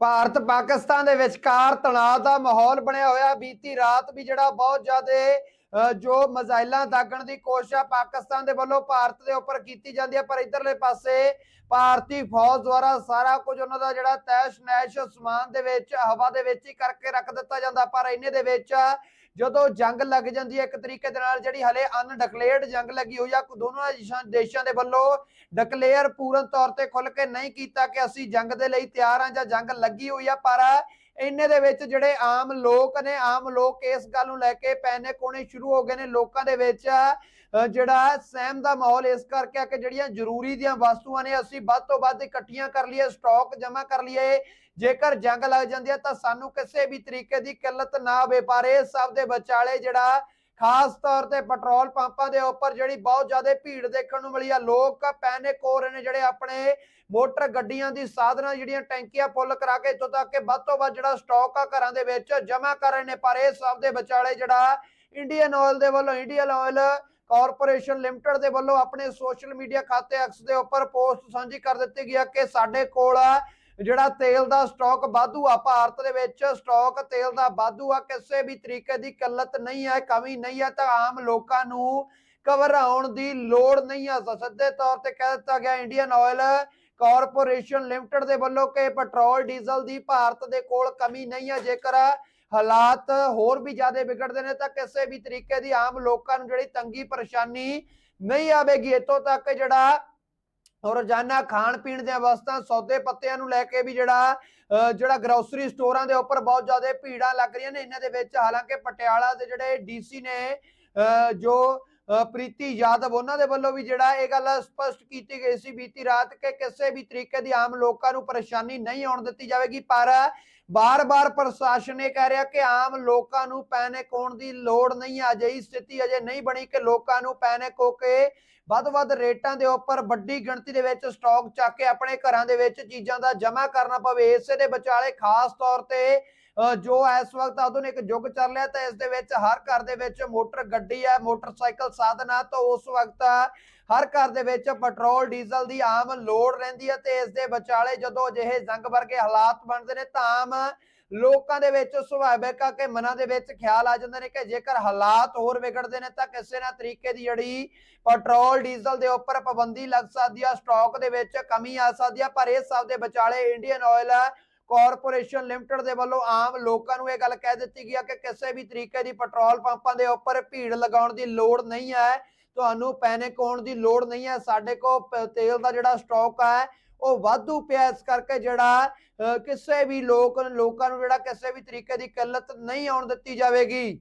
ਭਾਰਤ ਪਾਕਿਸਤਾਨ ਦੇ ਵਿਚਕਾਰ ਤਣਾਅ ਦਾ ਮਾਹੌਲ ਬਣਿਆ ਹੋਇਆ ਬੀਤੀ ਰਾਤ ਵੀ ਜਿਹੜਾ ਬਹੁਤ ਜ਼ਿਆਦਾ ਜੋ ਮਜ਼ਾਇਲਾਂ ਦਾਗਣ ਦੀ ਕੋਸ਼ਿਸ਼ ਆ ਪਾਕਿਸਤਾਨ ਦੇ ਵੱਲੋਂ ਭਾਰਤ ਦੇ ਉੱਪਰ ਕੀਤੀ ਜਾਂਦੀ ਹੈ। ਪਰ ਇਧਰਲੇ ਪਾਸੇ ਭਾਰਤੀ ਫੌਜ ਦੁਆਰਾ ਸਾਰਾ ਕੁਝ ਉਹਨਾਂ ਦਾ ਜਿਹੜਾ ਤੈਸ਼ ਨੈਸ਼ ਸਮਾਨ ਦੇ ਵਿੱਚ, ਹਵਾ ਦੇ ਵਿੱਚ ਹੀ ਕਰਕੇ ਰੱਖ ਦਿੱਤਾ ਜਾਂਦਾ। ਪਰ ਇਹਨੇ ਦੇ ਵਿੱਚ ਜਦੋਂ ਜੰਗ ਲੱਗ ਜਾਂਦੀ ਹੈ, ਇੱਕ ਤਰੀਕੇ ਦੇ ਨਾਲ ਜਿਹੜੀ ਹਲੇ ਅਨਡਿਕਲੇਅਰਡ ਜੰਗ ਲੱਗੀ ਹੋਈ ਆ ਦੋਨੋਂ ਦੇਸ਼ਾਂ- ਦੇਸ਼ਾਂ ਦੇ ਵੱਲੋਂ ਡਿਕਲੇਅਰ ਪੂਰਨ ਤੌਰ ਤੇ ਖੁੱਲ ਕੇ ਨਹੀਂ ਕੀਤਾ ਕਿ ਅਸੀਂ ਜੰਗ ਦੇ ਲਈ ਤਿਆਰ ਹਾਂ ਜਾਂ ਜੰਗ ਲੱਗੀ ਹੋਈ ਆ, ਪਰ ਇੰਨੇ ਦੇ ਵਿੱਚ ਜਿਹੜੇ ਆਮ ਲੋਕ ਨੇ, ਆਮ ਲੋਕ ਇਸ ਗੱਲ ਨੂੰ ਲੈ ਕੇ ਪੈਨਿਕ ਹੋਣੇ ਸ਼ੁਰੂ ਹੋ ਗਏ ਨੇ ਲੋਕਾਂ ਦੇ ਵਿੱਚ ਜਿਹੜਾ ਸਹਿਮ ਦਾ ਮਾਹੌਲ ਇਸ ਕਰਕੇ ਆ ਕਿ ਜਿਹੜੀਆਂ ਜ਼ਰੂਰੀ ਦੀਆਂ ਵਸਤੂਆਂ ਨੇ, ਅਸੀਂ ਵੱਧ ਤੋਂ ਵੱਧ ਇਕੱਠੀਆਂ ਕਰ ਲਈਏ, ਸਟਾਕ ਜਮ੍ਹਾਂ ਕਰ ਲਈਏ। ਜੇਕਰ ਜੰਗ ਲੱਗ ਜਾਂਦੀ ਹੈ ਤਾਂ ਸਾਨੂੰ ਕਿਸੇ ਵੀ ਤਰੀਕੇ ਦੀ ਕਿੱਲਤ ਨਾ ਹੋਵੇ, ਪਰ ਇਹ ਸਭ ਦੇ ਵਿਚਾਲੇ ਜਿਹੜਾ ਖਾਸ ਤੌਰ ਤੇ ਪੈਟਰੋਲ ਪੰਪਾਂ ਦੇ ਉੱਪਰ ਜਿਹੜੀ ਬਹੁਤ ਜ਼ਿਆਦਾ ਭੀੜ ਦੇਖਣ ਨੂੰ ਮਿਲੀ ਆ, ਲੋਕ ਪੈਨਿਕ ਹੋ ਰਹੇ ਨੇ ਜਿਹੜੇ ਆਪਣੇ ਮੋਟਰ ਗੱਡੀਆਂ ਦੀ ਸਾਧਨਾਂ ਜਿਹੜੀਆਂ ਟੈਂਕੀਆਂ ਫੁੱਲ ਕਰਾ ਕੇ ਇੱਥੋਂ ਤੱਕ ਕਿ ਵੱਧ ਤੋਂ ਵੱਧ ਜਿਹੜਾ ਸਟਾਕ ਆ ਘਰਾਂ ਦੇ ਵਿੱਚ ਜਮ੍ਹਾਂ ਕਰ ਰਹੇ ਨੇ, ਪਰ ਇਹ ਸਭ ਦੇ ਵਿਚਾਲੇ ਜਿਹੜਾ ਇੰਡੀਅਨ ਆਇਲ ਦੇ ਵੱਲੋਂ ਇੰਡੀਅਨ ਆਇਲ ਕਾਰਪੋਰੇਸ਼ਨ ਲਿਮਟਿਡ ਦੇ ਵੱਲੋਂ ਆਪਣੇ ਸੋਸ਼ਲ ਮੀਡੀਆ ਖਾਤੇ ਐਕਸ ਦੇ ਉੱਪਰ ਪੋਸਟ ਸਾਂਝੀ ਕਰ ਦਿੱਤੀ ਗਈ ਹੈ ਕਿ ਸਾਡੇ ਕੋਲ ਜਿਹੜਾ ਤੇਲ ਦਾ ਸਟਾਕ ਵਾਧੂ ਆ, ਭਾਰਤ ਦੇ ਵਿੱਚ ਸਟਾਕ ਤੇਲ ਦਾ ਵਾਧੂ ਆ, ਕਿਸੇ ਵੀ ਤਰੀਕੇ ਦੀ ਕਿੱਲਤ ਨਹੀਂ ਹੈ ਕਮੀ ਨਹੀਂ ਹੈ ਤਾਂ ਆਮ ਲੋਕਾਂ ਨੂੰ ਘਬਰਾਉਣ ਦੀ ਲੋੜ ਨਹੀਂ ਆ। ਸਿੱਧੇ ਤੌਰ ਤੇ ਕਹਿ ਦਿੱਤਾ ਗਿਆ ਇੰਡੀਅਨ ਆਇਲ ਕਾਰਪੋਰੇਸ਼ਨ ਲਿਮਟਿਡ ਦੇ ਵੱਲੋਂ ਕਿ ਪੈਟਰੋਲ, ਡੀਜ਼ਲ ਦੀ ਭਾਰਤ ਦੇ ਕੋਲ ਕਮੀ ਨਹੀਂ ਹੈ ਜੇਕਰ ਹਾਲਾਤ ਹੋਰ ਵੀ ਜ਼ਿਆਦਾ ਵਿਗੜਦੇ ਨੇ, ਤਾਂ ਕਿਸੇ ਵੀ ਤਰੀਕੇ ਦੀ ਆਮ ਲੋਕਾਂ ਨੂੰ ਜਿਹੜੀ ਤੰਗੀ ਪਰੇਸ਼ਾਨੀ ਨਹੀਂ ਆਵੇਗੀ। ਇਤੋਂ ਤੱਕ ਜਿਹੜਾ ਰੋਜ਼ਾਨਾ ਖਾਣ ਪੀਣ ਦੀਆਂ ਵਸਤਾਂ, ਸੌਦੇ ਪੱਤਿਆਂ ਨੂੰ ਲੈ ਕੇ ਵੀ ਜਿਹੜਾ ਜਿਹੜਾ ਗਰੋਸਰੀ ਸਟੋਰਾਂ ਦੇ ਉੱਪਰ ਬਹੁਤ ਜ਼ਿਆਦਾ ਭੀੜਾਂ ਲੱਗ ਰਹੀਆਂ ਨੇ। ਇਹਨਾਂ ਦੇ ਵਿੱਚ ਹਾਲਾਂਕਿ ਪਟਿਆਲਾ ਦੇ ਜਿਹੜੇ ਡੀਸੀ ਨੇ, ਅਹ, ਜੋ, ਅਹ, ਪ੍ਰੀਤੀ ਯਾਦਵ, ਉਹਨਾਂ ਦੇ ਵੱਲੋਂ ਵੀ ਜਿਹੜਾ ਇਹ ਗੱਲ ਸਪਸ਼ਟ ਕੀਤੀ ਗਈ ਸੀ ਬੀਤੀ ਰਾਤ ਕਿ ਕਿਸੇ ਵੀ ਤਰੀਕੇ ਦੀ ਆਮ ਲੋਕਾਂ ਨੂੰ ਪਰੇਸ਼ਾਨੀ ਨਹੀਂ ਆਉਣ ਦਿੱਤੀ ਜਾਵੇਗੀ। ਪਰ ਬਾਰ-ਬਾਰ ਪ੍ਰਸ਼ਾਸਨ ਇਹ ਕਹਿ ਰਿਹਾ ਕਿ ਆਮ ਲੋਕਾਂ ਨੂੰ ਪੈਨਿਕ ਹੋਣ ਦੀ ਲੋੜ ਨਹੀਂ ਆ ਅਜਿਹੀ ਸਥਿਤੀ ਅਜੇ ਨਹੀਂ ਬਣੀ ਕਿ ਲੋਕਾਂ ਨੂੰ ਪੈਨਿਕ ਹੋ ਕੇ ਵੱਧ-ਵੱਧ ਰੇਟਾਂ ਦੇ ਉੱਪਰ ਵੱਡੀ ਗਿਣਤੀ ਦੇ ਵਿੱਚ ਸਟਾਕ ਚੱਕ ਕੇ ਆਪਣੇ ਘਰਾਂ ਦੇ ਵਿੱਚ ਚੀਜ਼ਾਂ ਦਾ ਜਮ੍ਹਾਂ ਕਰਨਾ ਪਵੇ। ਇਸੇ ਦੇ ਵਿਚਾਲੇ ਖਾਸ ਤੌਰ ਤੇ ਅ, ਜੋ ਇਸ ਵਕਤ ਆਧੁਨਿਕ ਯੁੱਗ ਚੱਲ ਰਿਹਾ ਤਾਂ ਇਸ ਦੇ ਵਿੱਚ ਹਰ ਘਰ ਦੇ ਵਿੱਚ ਮੋਟਰ ਗੱਡੀ ਹੈ ਮੋਟਰਸਾਈਕਲ ਸਾਧਨ ਹੈ ਤਾਂ ਉਸ ਵਕਤ ਹਰ ਘਰ ਦੇ ਵਿੱਚ ਪੈਟਰੋਲ, ਡੀਜ਼ਲ ਦੀ ਆਮ ਲੋੜ ਰਹਿੰਦੀ ਹੈ ਤੇ ਇਸ ਦੇ ਵਿਚਾਲੇ ਜਦੋਂ ਅਜਿਹੇ ਜੰਗ ਵਰਗੇ ਹਾਲਾਤ ਬਣਦੇ ਨੇ ਤਾਂ ਆਮ ਲੋਕਾਂ ਦੇ ਵਿੱਚ ਸੁਭਾਵਿਕ ਆ ਕਿ ਮਨਾਂ ਦੇ ਵਿੱਚ ਖਿਆਲ ਆ ਜਾਂਦੇ ਨੇ ਕਿ ਜੇਕਰ ਹਾਲਾਤ ਹੋਰ ਵਿਗੜਦੇ ਨੇ ਤਾਂ ਕਿਸੇ ਨਾ ਤਰੀਕੇ ਦੀ ਜਿਹੜੀ ਪੈਟਰੋਲ, ਡੀਜ਼ਲ ਦੇ ਉੱਪਰ ਪਾਬੰਦੀ ਲੱਗ ਸਕਦੀ ਆ, ਸਟਾਕ ਦੇ ਵਿੱਚ ਕਮੀ ਆ ਸਕਦੀ ਆ, ਪਰ ਇਸ ਸਭ ਦੇ ਵਿਚਾਲੇ ਇੰਡੀਅਨ ਆਇਲ ਕਾਰਪੋਰੇਸ਼ਨ ਲਿਮਟਿਡ ਦੇ ਵੱਲੋਂ ਆਮ ਲੋਕਾਂ ਨੂੰ ਇਹ ਗੱਲ ਕਹਿ ਦਿੱਤੀ ਗਈ ਆ ਕਿ ਕਿਸੇ ਵੀ ਤਰੀਕੇ ਦੀ ਪੈਟਰੋਲ ਪੰਪਾਂ ਦੇ ਉੱਪਰ ਭੀੜ ਲਗਾਉਣ ਦੀ ਲੋੜ ਨਹੀਂ ਹੈ। ਤੁਹਾਨੂੰ ਪੈਨਿਕ ਹੋਣ ਦੀ ਲੋੜ ਨਹੀਂ ਹੈ। ਸਾਡੇ ਕੋਲ ਪ- ਤੇਲ ਦਾ ਜਿਹੜਾ ਸਟਾਕ ਹੈ ਉਹ ਵਾਧੂ ਪਿਆ ਇਸ ਕਰਕੇ ਜਿਹੜਾ ਕਿਸੇ ਵੀ ਲੋਕ, ਲੋਕਾਂ ਨੂੰ ਜਿਹੜਾ ਕਿਸੇ ਵੀ ਤਰੀਕੇ ਦੀ ਕਿੱਲਤ ਨਹੀਂ ਆਉਣ ਦਿੱਤੀ ਜਾਵੇਗੀ।